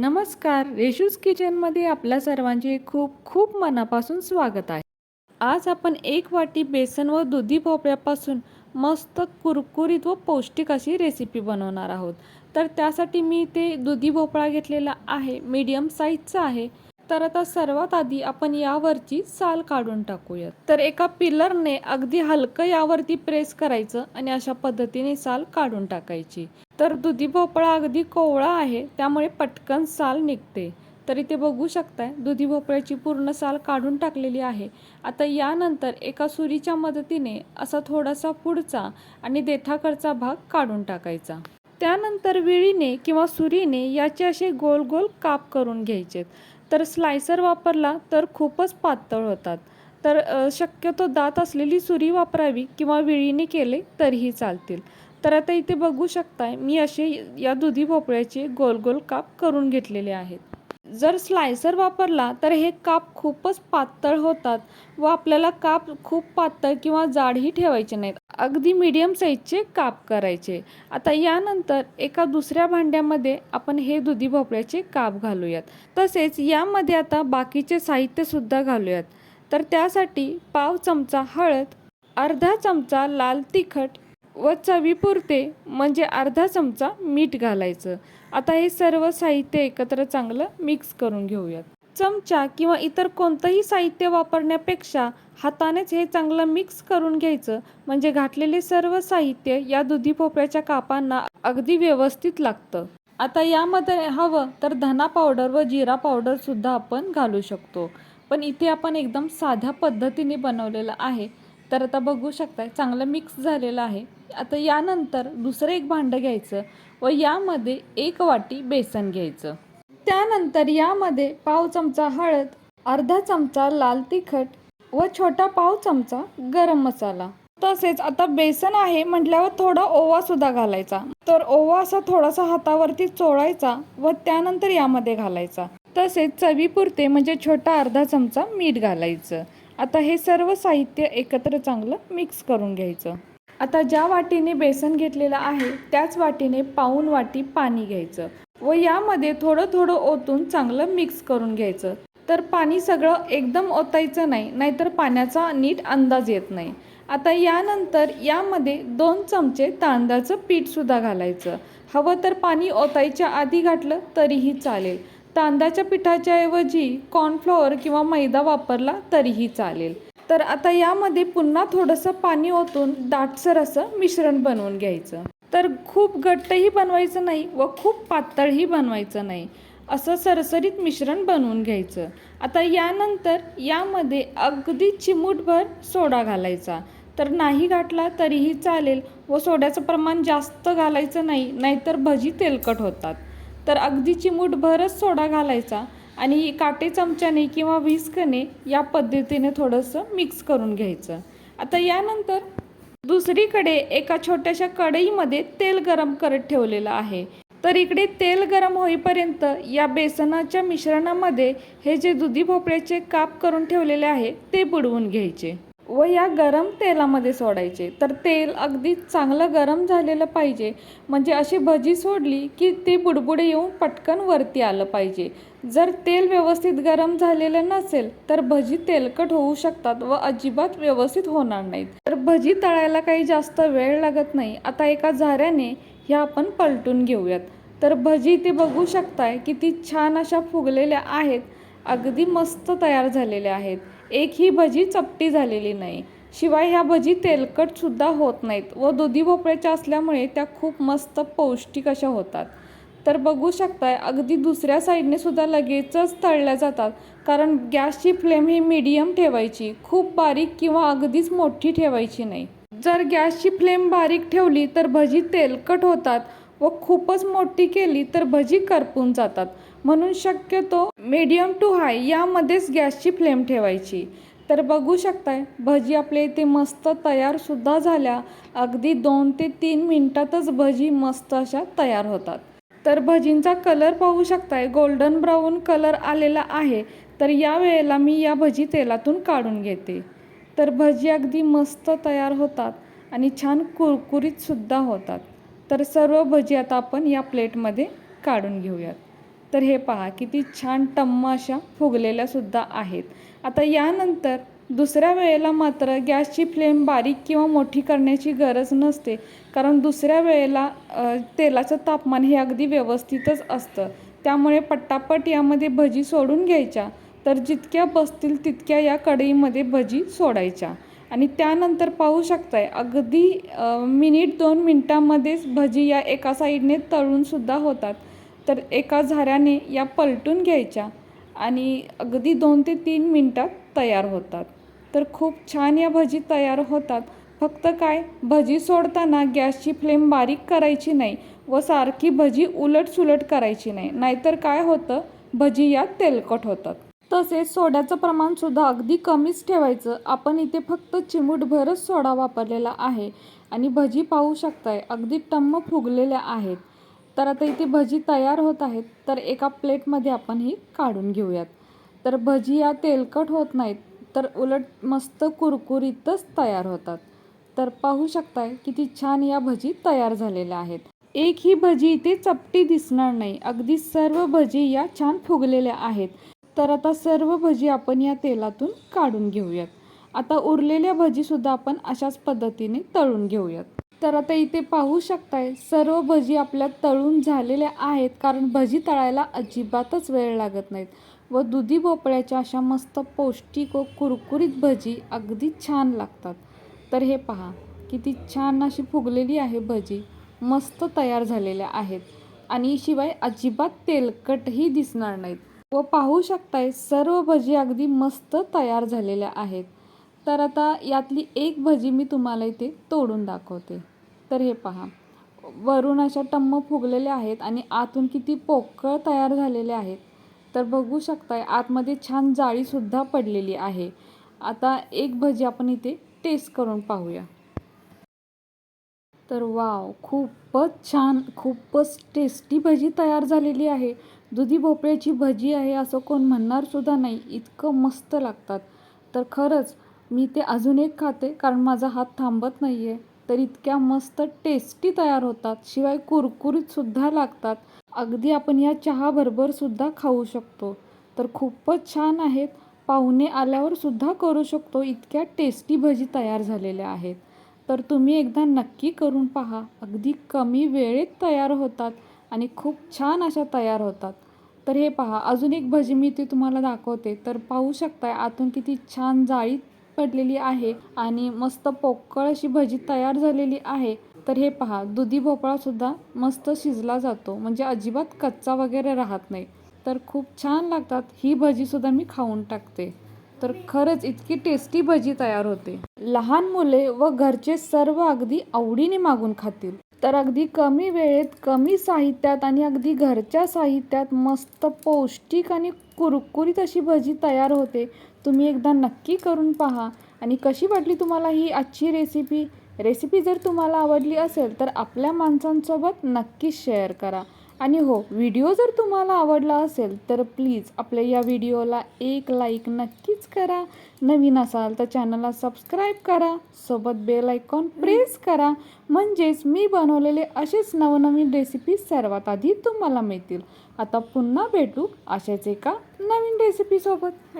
नमस्कार रेशूज किचनमध्ये आपल्या सर्वांचे खूप खूप मनापासून स्वागत आहे. आज आपण एक वाटी बेसन व दुधी भोपळ्यापासून मस्त कुरकुरीत व पौष्टिक अशी रेसिपी बनवणार आहोत. तर त्यासाठी मी ते दुधी भोपळा घेतलेला आहे मीडियम साईजचा आहे. तर आता सर्वात आधी आपण यावरची साल काढून टाकूयात. तर एका पिलरने अगदी हलकं यावरती प्रेस करायचं आणि अशा पद्धतीने साल काढून टाकायची. तर दुधी भोपळा अगदी कोवळा आहे त्यामुळे पटकन साल निघते. तर इथे बघू शकताय दुधी भोपळ्याची पूर्ण साल काढून टाकलेली आहे. आता यानंतर एका सुरीच्या मदतीने असा थोडासा पुढचा आणि देठाकडचा भाग काढून टाकायचा. त्यानंतर विळीने किंवा सुरीने याचे असे गोल गोल काप करून घ्यायचेत. तर स्लायसर वापरला तर खूपच पातळ होतात. तर शक्यतो दात असलेली सुरी वापरावी किंवा विळीने केले तरीही चालतील. तर आता इथे बघू शकताय मी असे या दुधी भोपळ्याचे गोल गोल काप करून घेतलेले आहेत. जर स्लायसर वापरला तर हे काप खूपच पातळ होतात व आपल्याला काप खूप पातळ किंवा जाडही ठेवायचे नाहीत. अगदी मीडियम साईजचे काप करायचे. आता यानंतर एका दुसऱ्या भांड्यामध्ये आपण हे दुधी भोपळ्याचे काप घालूयात. तसेच यामध्ये आता बाकीचे साहित्यसुद्धा घालूयात. तर त्यासाठी पाव चमचा हळद अर्धा चमचा लाल तिखट व चवीपुरते म्हणजे अर्धा चमचा मीठ घालायचं. आता हे सर्व साहित्य एकत्र चांगलं मिक्स करून घेऊयात. चमचा किंवा इतर कोणतंही साहित्य वापरण्यापेक्षा हातानेच हे चांगलं मिक्स करून घ्यायचं. म्हणजे घातलेले सर्व साहित्य या दुधी भोपळ्याच्या कापांना अगदी व्यवस्थित लागतं. आता यामध्ये हवं तर धना पावडर व जिरा पावडर सुद्धा आपण घालू शकतो. पण इथे आपण एकदम साध्या पद्धतीने बनवलेलं आहे. तर आता बघू शकताय चांगलं मिक्स झालेलं आहे. आता यानंतर दुसरं एक भांडं घ्यायचं व यामध्ये एक वाटी बेसन घ्यायचं. त्यानंतर यामध्ये पाव चमचा हळद अर्धा चमचा लाल तिखट व छोटा पाव चमचा गरम मसाला. तसेच आता बेसन आहे म्हटल्यावर थोडा ओवा सुद्धा घालायचा. तर ओवा असा थोडासा हातावरती चोळायचा व त्यानंतर यामध्ये घालायचा. तसेच चवीपुरते म्हणजे छोटा अर्धा चमचा मीठ घालायचं. आता हे सर्व साहित्य एकत्र चांगलं मिक्स करून घ्यायचं. आता ज्या वाटीने बेसन घेतलेलं आहे त्याच वाटीने पाऊन वाटी पाणी घ्यायचं. व यामध्ये थोडं थोडं ओतून चांगलं मिक्स करून घ्यायचं. तर पाणी सगळं एकदम ओतायचं नाही नाहीतर पाण्याचा नीट अंदाज येत नाही. आता यानंतर यामध्ये दोन चमचे तांदळाचं पीठसुद्धा घालायचं. हवं तर पाणी ओतायच्या आधी घातलं तरीही चालेल. तांदळाच्या पिठाच्या ऐवजी कॉर्नफ्लॉवर किंवा मैदा वापरला तरीही चालेल. तर आता यामध्ये पुन्हा थोडंसं पाणी ओतून दाटसर असं मिश्रण बनवून घ्यायचं. तर खूप घट्टही बनवायचं नाही व खूप पातळही बनवायचं नाही. असं सरसरीत मिश्रण बनवून घ्यायचं. आता यानंतर यामध्ये अगदी चिमूटभर सोडा घालायचा. तर नाही घातला तरीही चालेल व सोड्याचं प्रमाण जास्त घालायचं नाही नाहीतर भजी तेलकट होतात. तर अगदी चिमूटभरच सोडा घालायचा आणि काटे चमच्याने किंवा व्हिस्कने या पद्धतीने थोडंसं मिक्स करून घ्यायचं. आता यानंतर दुसरीकडे एका छोट्याशा कढईमध्ये तेल गरम करत ठेवलेलं आहे. तर इकडे तेल गरम होईपर्यंत या बेसनाच्या मिश्रणामध्ये हे जे दुधी भोपळ्याचे काप करून ठेवलेले आहे ते बुडवून घ्यायचे. व या गरम तेलामध्ये सोडायचे. तर तेल अगदी चांगलं गरम झालेलं पाहिजे. म्हणजे अशी भजी सोडली की ती बुडबुडे येऊन पटकन वरती आलं पाहिजे. जर तेल व्यवस्थित गरम झालेलं नसेल तर भजी तेलकट होऊ शकतात व अजिबात व्यवस्थित होणार नाहीत. तर भजी तळायला काही जास्त वेळ लागत नाही. आता एका झाऱ्याने ह्या आपण पलटून घेऊयात. तर भजी इथे बघू शकताय किती छान अशा फुगलेल्या आहेत. अगदी मस्त तयार झालेल्या आहेत. एक ही भजी चपटी झालेली नाही. शिवाय ह्या भजी तेलकटसुद्धा होत नाहीत व दुधी भोपळ्याच्या असल्यामुळे त्या खूप मस्त पौष्टिक अशा होतात. तर बघू शकताय अगदी दुसऱ्या साईडने सुद्धा लगेचच तळल्या जातात कारण गॅसची फ्लेम ही मीडियम ठेवायची खूप बारीक किंवा अगदीच मोठी ठेवायची नाही. जर गॅसची फ्लेम बारीक ठेवली तर भजी तेलकट होतात व खूपच मोठी केली तर भजी करपून जातात. म्हणून शक्यतो मीडियम टू हाय यामध्येच गॅसची फ्लेम ठेवायची. तर बघू शकताय भजी आपल्या इथे मस्त तयारसुद्धा झाल्या. अगदी दोन ते तीन मिनटातच भजी मस्त अशा तयार होतात. तर भजींचा कलर पाहू शकताय गोल्डन ब्राऊन कलर आलेला आहे. तर या वेळेला मी या भजी तेलातून काढून घेते. तर भजी अगदी मस्त तयार होतात आणि छान कुरकुरीतसुद्धा होतात. तर सर्व भजी आता आपण या प्लेटमध्ये काढून घेऊयात. तर हे पहा किती छान टम्म अशा फुगलेल्या सुद्धा आहेत. आता यानंतर दुसऱ्या वेळेला मात्र गॅसची फ्लेम बारीक किंवा मोठी करण्याची गरज नसते कारण दुसऱ्या वेळेला तेलाचं तापमान हे अगदी व्यवस्थितच असतं. त्यामुळे पट्टापट यामध्ये भजी सोडून घ्यायच्या तर जितक्या बसतील तितक्या या कढईमध्ये भजी सोडायच्या. आणि त्यानंतर पाहू शकताय अगदी मिनिट दोन मिनटामध्येच भजी या एका साईडने तळूनसुद्धा होतात. तर एका झाऱ्याने या पलटून घ्यायच्या आणि अगदी दोन ते तीन मिनटात तयार होतात. तर खूप छान या भजी तयार होतात. फक्त काय भजी सोडताना गॅसची फ्लेम बारीक करायची नाही व सारखी भजी उलट सुलट करायची नाही. नाहीतर काय होतं भजी या तेलकट होतात. तसेच सोड्याचं प्रमाणसुद्धा अगदी कमीच ठेवायचं. आपण इथे फक्त चिमूटभरच सोडा वापरलेला आहे आणि भजी पाहू शकताय अगदी टम्म फुगलेल्या आहेत. तर आता इथे भजी तयार होत आहेत. तर एका प्लेटमध्ये आपण ही काढून घेऊयात. तर भजी या तेलकट होत नाहीत तर उलट मस्त कुरकुरीतच तयार होतात. तर पाहू शकताय किती छान या भजी तयार झालेल्या आहेत. एक ही भजी इथे चपटी दिसणार नाही. अगदी सर्व भजी या छान फुगलेल्या आहेत. तर आता सर्व भजी आपण या तेलातून काढून घेऊयात. आता उरलेल्या भजीसुद्धा आपण अशाच पद्धतीने तळून घेऊयात. तर आता इथे पाहू शकताय सर्व भजी आपल्या तळून झालेल्या आहेत कारण भजी तळायला अजिबातच वेळ लागत नाहीत. व दुधी भोपळ्याच्या अशा मस्त पौष्टिक व कुरकुरीत भजी अगदी छान लागतात. तर हे पहा किती छान अशी फुगलेली आहे भजी. मस्त तयार झालेल्या आहेत. आणि शिवाय अजिबात तेलकटही दिसणार नाहीत. व पाहू शकताय सर्व भजी अगदी मस्त तयार झालेल्या आहेत. तर आता यातली एक भजी मी तुम्हाला इथे तोडून दाखवते. तर हे पहा. वरून अशा टम्म फुगलेल्या आहेत आणि आतून किती पोकळ तयार झालेले आहेत. तर बघू शकताय आतमध्ये छान जाळीसुद्धा पडलेली आहे. आता एक भजी आपण इथे टेस्ट करून पाहूया. तर वाव खूपच छान खूपच टेस्टी भजी तयार झालेली आहे. दुधी भोपळ्याची भजी आहे असं कोण म्हणणारसुद्धा नाही. इतकं मस्त लागतात. तर खरंच मी ते अजून एक खाते कारण माझा हात थांबत नाही आहे तर इतक्या मस्त टेस्टी तयार होतात. शिवाय कुरकुरीतसुद्धा लागतात. अगदी आपण या चहाबरोबरसुद्धा खाऊ शकतो. तर खूपच छान आहेत. पाहुणे आल्यावरसुद्धा करू शकतो. इतक्या टेस्टी भजी तयार झालेल्या आहेत. तर तुम्ही एकदा नक्की करून पहा. अगदी कमी वेळेत तयार होतात आणि खूप छान अशा तयार होतात. तर हे पहा. अजून एक भजी मी ती तुम्हाला दाखवते. तर पाहू शकताय आतून किती छान जाळीत पडलेली आहे आणि मस्त पोकळ अशी भजी तयार झालेली आहे. तर हे पहा दुधी भोपळा सुद्धा मस्त शिजला जातो. म्हणजे अजिबात कच्चा वगैरे राहत नाही. तर खूप छान लागतात. ही भजी सुद्धा मी खाऊन टाकते. तर खरंच इतकी टेस्टी भजी तयार होते. लहान मुले व घरचे सर्व अगदी आवडीने मागून खातील. तर अगदी कमी वेळेत कमी साहित्यात आणि अगदी घरच्या साहित्यात मस्त पौष्टिक आणि कुरकुरीत अशी भजी तयार होते. तुम्ही एकदा नक्की करून पहा. आणि कशी वाटली तुम्हाला ही आजची रेसिपी रेसिपी जर तुम्हाला आवडली असेल तर आपल्या माणसांसोबत नक्कीच शेअर करा. आणि हो व्हिडिओ जर तुम्हाला आवडला असेल तर प्लीज आपल्या या व्हिडिओला एक लाईक नक्कीच करा. नवीन असाल तर चॅनलला सबस्क्राईब करा. सोबत बेल आयकॉन प्रेस करा. म्हणजेच मी बनवलेले असेच नवनवीन रेसिपी सर्वात आधी तुम्हाला मिळतील. आता पुन्हा भेटू अशाच एका नवीन रेसिपीसोबत